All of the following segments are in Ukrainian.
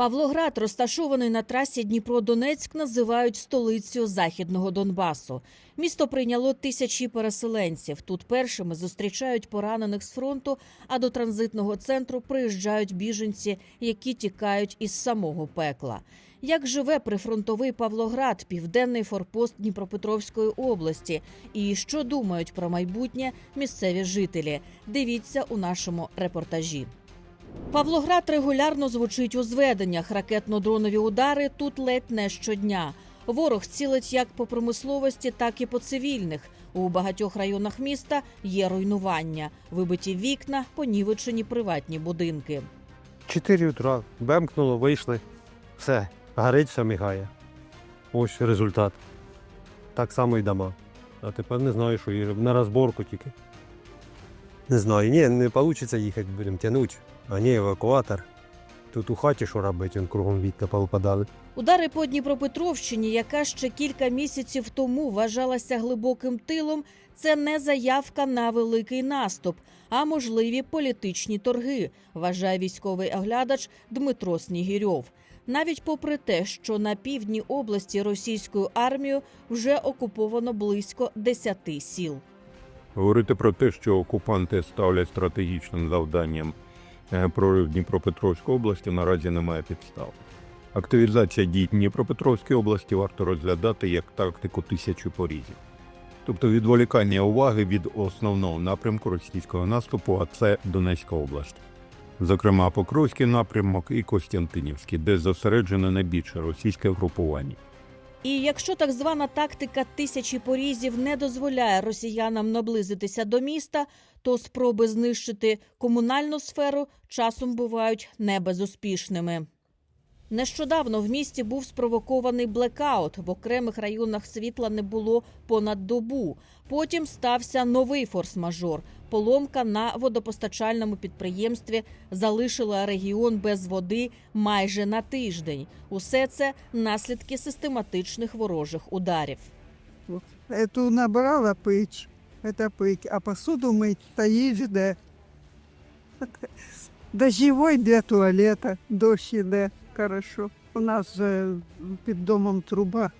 Павлоград, розташований на трасі Дніпро-Донецьк, називають столицею західного Донбасу. Місто прийняло тисячі переселенців. Тут першими зустрічають поранених з фронту, а до транзитного центру приїжджають біженці, які тікають із самого пекла. Як живе прифронтовий Павлоград, південний форпост Дніпропетровської області, і що думають про майбутнє місцеві жителі? Дивіться у нашому репортажі. Павлоград регулярно звучить у зведеннях. Ракетно-дронові удари тут ледь не щодня. Ворог цілить як по промисловості, так і по цивільних. У багатьох районах міста є руйнування, вибиті вікна, понівечені приватні будинки. 4 утра, бемкнуло, вийшли. Все, горить, все мігає. Ось результат. Так само і дома. А тепер не знаю, що і на розборку тільки. Не знаю, ні, не вийде їхати, будемо тягнути. А ні, евакуатор. Тут у хаті що робити, він кругом вікна повипадали. Удари по Дніпропетровщині, яка ще кілька місяців тому вважалася глибоким тилом, це не заявка на великий наступ, а можливі політичні торги, вважає військовий оглядач Дмитро Снігірьов. Навіть попри те, що на півдні області російською армією вже окуповано близько 10 сіл. Говорити про те, що окупанти ставлять стратегічним завданням прорив Дніпропетровської області, наразі немає підстав. Активізація дій Дніпропетровської області варто розглядати як тактику тисячі порізів. Тобто відволікання уваги від основного напрямку російського наступу, а це Донецька область. Зокрема, Покровський напрямок і Костянтинівський, де зосереджено найбільше російське групування. І якщо так звана тактика тисячі порізів не дозволяє росіянам наблизитися до міста, то спроби знищити комунальну сферу часом бувають небезуспішними. Нещодавно в місті був спровокований блекаут. В окремих районах світла не було понад добу. Потім стався новий форс-мажор. Поломка на водопостачальному підприємстві залишила регіон без води майже на тиждень. Усе це наслідки систематичних ворожих ударів. Эту набрала пыть, это пыть, а посуду мыть стоїть жде. Дождевой для туалета, дощ іде, хорошо. У нас же під домом труба,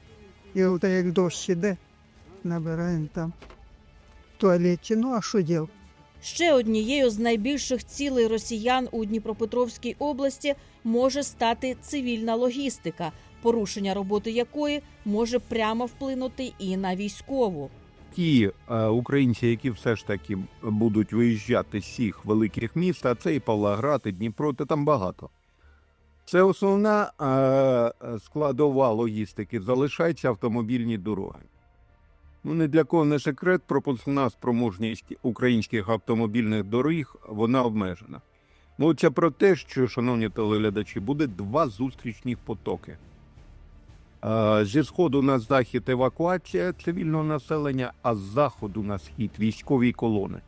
і от як дощ іде, набираємо там в туалеті. Ну а що діл? Ще однією з найбільших цілей росіян у Дніпропетровській області може стати цивільна логістика, порушення роботи якої може прямо вплинути і на військову. ті е, українці, які все ж таки будуть виїжджати з всіх великих міст, а це і Павлоград, і Дніпро, та там багато. Це основна е, складова логістики. Залишаються автомобільні дороги. Ну, не для кого не секрет, пропускна спроможність українських автомобільних доріг вона обмежена. Це про те, що, шановні телеглядачі, буде два зустрічних потоки. Е, Зі сходу на захід евакуація цивільного населення, а з заходу на схід військові колони.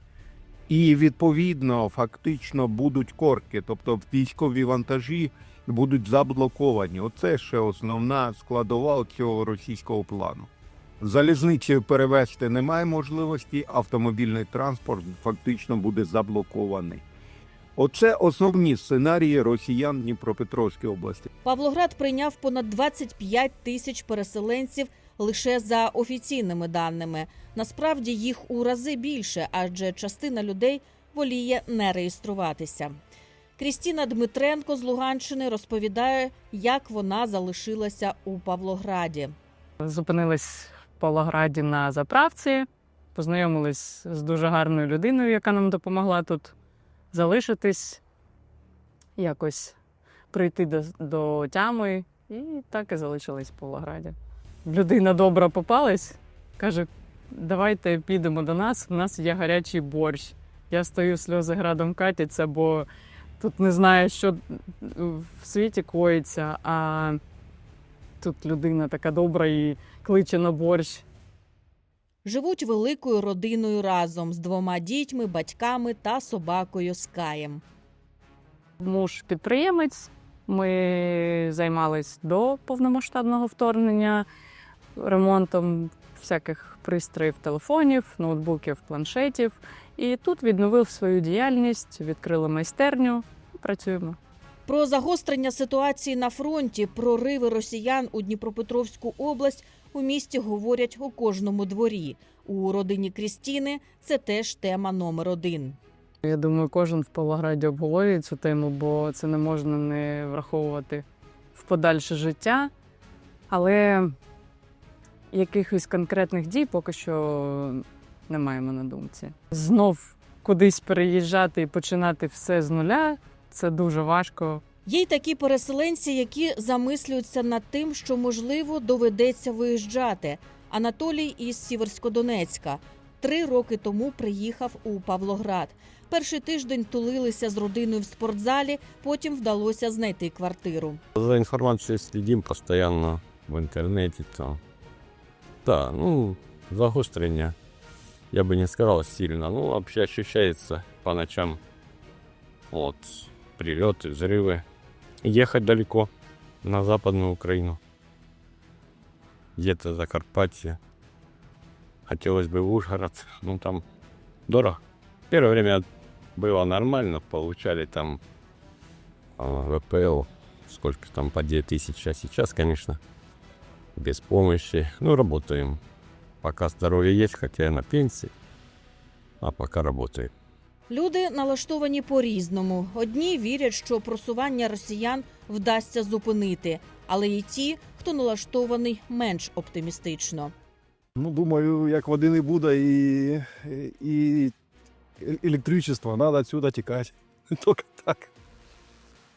І відповідно фактично будуть корки, тобто військові вантажі будуть заблоковані. Оце ще основна складова цього російського плану. Залізницею перевезти немає можливості, автомобільний транспорт фактично буде заблокований. Оце основні сценарії росіян Дніпропетровської області. Павлоград прийняв понад 25 тисяч переселенців лише за офіційними даними. Насправді їх у рази більше, адже частина людей воліє не реєструватися. Крістіна Дмитренко з Луганщини розповідає, як вона залишилася у Павлограді. Зупинились в Павлограді на заправці, познайомились з дуже гарною людиною, яка нам допомогла тут залишитись, якось прийти до, до тями, і так і залишились в Павлограді. Людина добра попалась, каже: давайте підемо до нас, у нас є гарячий борщ. Я стою сльози градом катяться, бо тут не знаю, що в світі коїться, а тут людина така добра і кличе на борщ. Живуть великою родиною разом з двома дітьми, батьками та собакою Скаєм. Муж підприємець. Ми займались до повномасштабного вторгнення ремонтом всяких пристроїв, телефонів, ноутбуків, планшетів. І тут відновив свою діяльність, відкрили майстерню. Працюємо. Про загострення ситуації на фронті, прориви росіян у Дніпропетровську область у місті говорять у кожному дворі. У родині Крістіни це теж тема номер один. Я думаю, кожен в Павлограді обговорює цю тему, бо це не можна не враховувати в подальше життя. Але якихось конкретних дій поки що не маємо на думці. Знов кудись переїжджати і починати все з нуля це дуже важко. Є й такі переселенці, які замислюються над тим, що можливо доведеться виїжджати. Анатолій із Сіверськодонецька три роки тому приїхав у Павлоград. Перший тиждень тулилися з родиною в спортзалі, потім вдалося знайти квартиру. За информацией следим постоянно в интернете. То. Да, ну, загострение, я бы не сказал сильно. Ну, вообще ощущается по ночам. Вот, прилеты, взрывы. Ехать далеко, на Западную Украину. Где-то Закарпатье. Хотелось бы в Ужгород. Ну, там дорого. Первое время было нормально, получали там а, ВПЛ сколько там по 2000, а сейчас, конечно, без помощи. Ну, работаем. Пока здоровье есть, хотя я на пенсии, а пока работаю. Люди налаштовані по-різному. Одні вірять, що просування росіян вдасться зупинити, але й ті, хто налаштований менш оптимістично. Ну, думаю, як води не буде і, і електричество, треба отсюда тікати. Тільки так.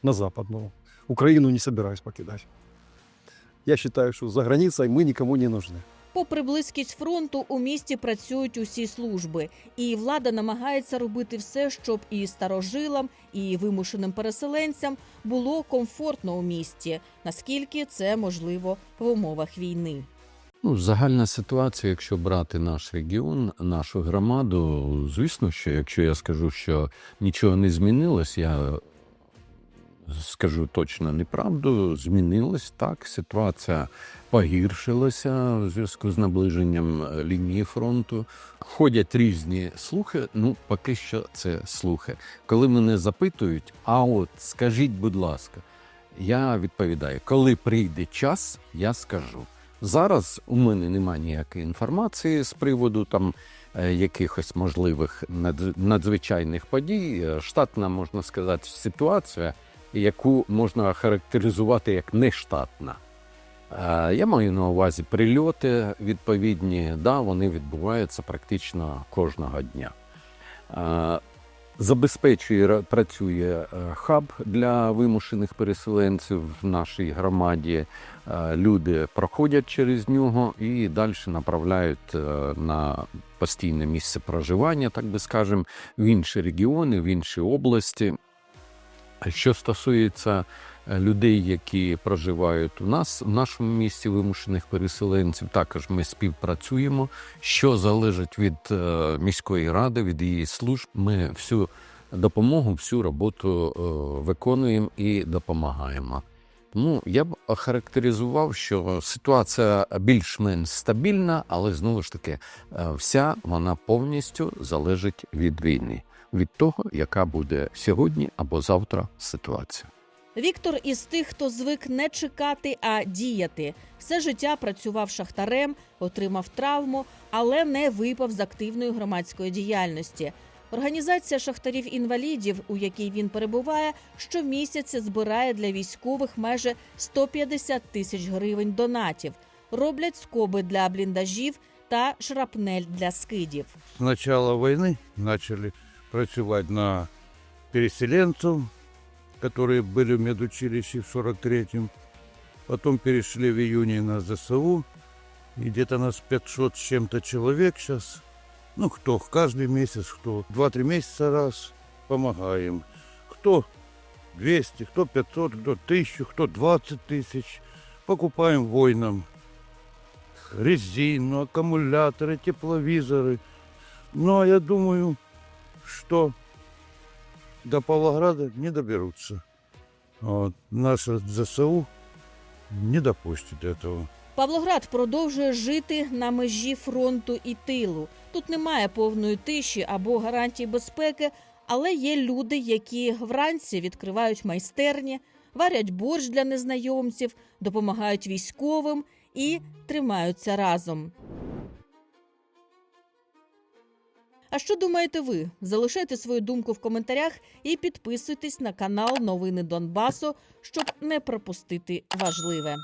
На западную. Украину не собираюсь покидать. Я считаю, что за границей мы никому не нужны. Попри близькість фронту, у місті працюють усі служби, і влада намагається робити все, щоб і старожилам, і вимушеним переселенцям було комфортно у місті, наскільки це можливо в умовах війни. Ну, загальна ситуація, якщо брати наш регіон, нашу громаду, звісно, що якщо я скажу, що нічого не змінилось, я скажу точно неправду. Змінилось так. Ситуація погіршилася в зв'язку з наближенням е, лінії фронту. Ходять різні слухи. Ну, поки що це слухи. Коли мене запитують, а от скажіть, будь ласка, я відповідаю, коли прийде час, я скажу. Зараз у мене немає ніякої інформації з приводу там е, якихось можливих надзвичайних подій. Е, Штатна, можна сказати, ситуація, яку можна характеризувати як нештатна. Я маю на увазі прильоти відповідні, да, вони відбуваються практично кожного дня. Забезпечує працює е, хаб для вимушених переселенців в нашій громаді. Е, Люди проходять через нього і далі направляють е, на постійне місце проживання, так би скажемо, в інші регіони, в інші області. Що стосується е, людей, які проживають у нас в нашому місті вимушених переселенців, також ми співпрацюємо. Що залежить від е, міської ради, від її служб, ми всю допомогу, всю роботу е, виконуємо і допомагаємо. Ну, я б охарактеризував, що ситуація більш-менш стабільна, але знову ж таки, вся вона повністю залежить від війни, від того, яка буде сьогодні або завтра ситуація. Віктор із тих, хто звик не чекати, а діяти. Все життя працював шахтарем, отримав травму, але не випав з активної громадської діяльності. Організація шахтарів-інвалідів, у якій він перебуває, щомісяця збирає для військових майже 150 тисяч гривень донатів. Роблять скоби для бліндажів та шрапнель для скидів. с начала войны начали працювати на переселенцев, которые были в медучилище в 43-м. Потом перешли в июне на ЗСУ. И где-то нас 500 с чем-то человек сейчас. Ну, кто каждый месяц, кто 2-3 месяца раз помогаем. Кто 200, кто 500, кто 1000, кто 20 тысяч. Покупаем воинам резину, аккумуляторы, тепловизоры. Ну, а я думаю, что до Павлограда не доберутся. Вот. Наша ЗСУ не допустит этого. Павлоград продовжує жити на межі фронту і тилу. Тут немає повної тиші або гарантій безпеки, Але є люди, які вранці відкривають майстерні, варять борщ для незнайомців, допомагають військовим і тримаються разом. А що думаєте ви? Залишайте свою думку в коментарях і підписуйтесь на канал Новини Донбасу, щоб не пропустити важливе.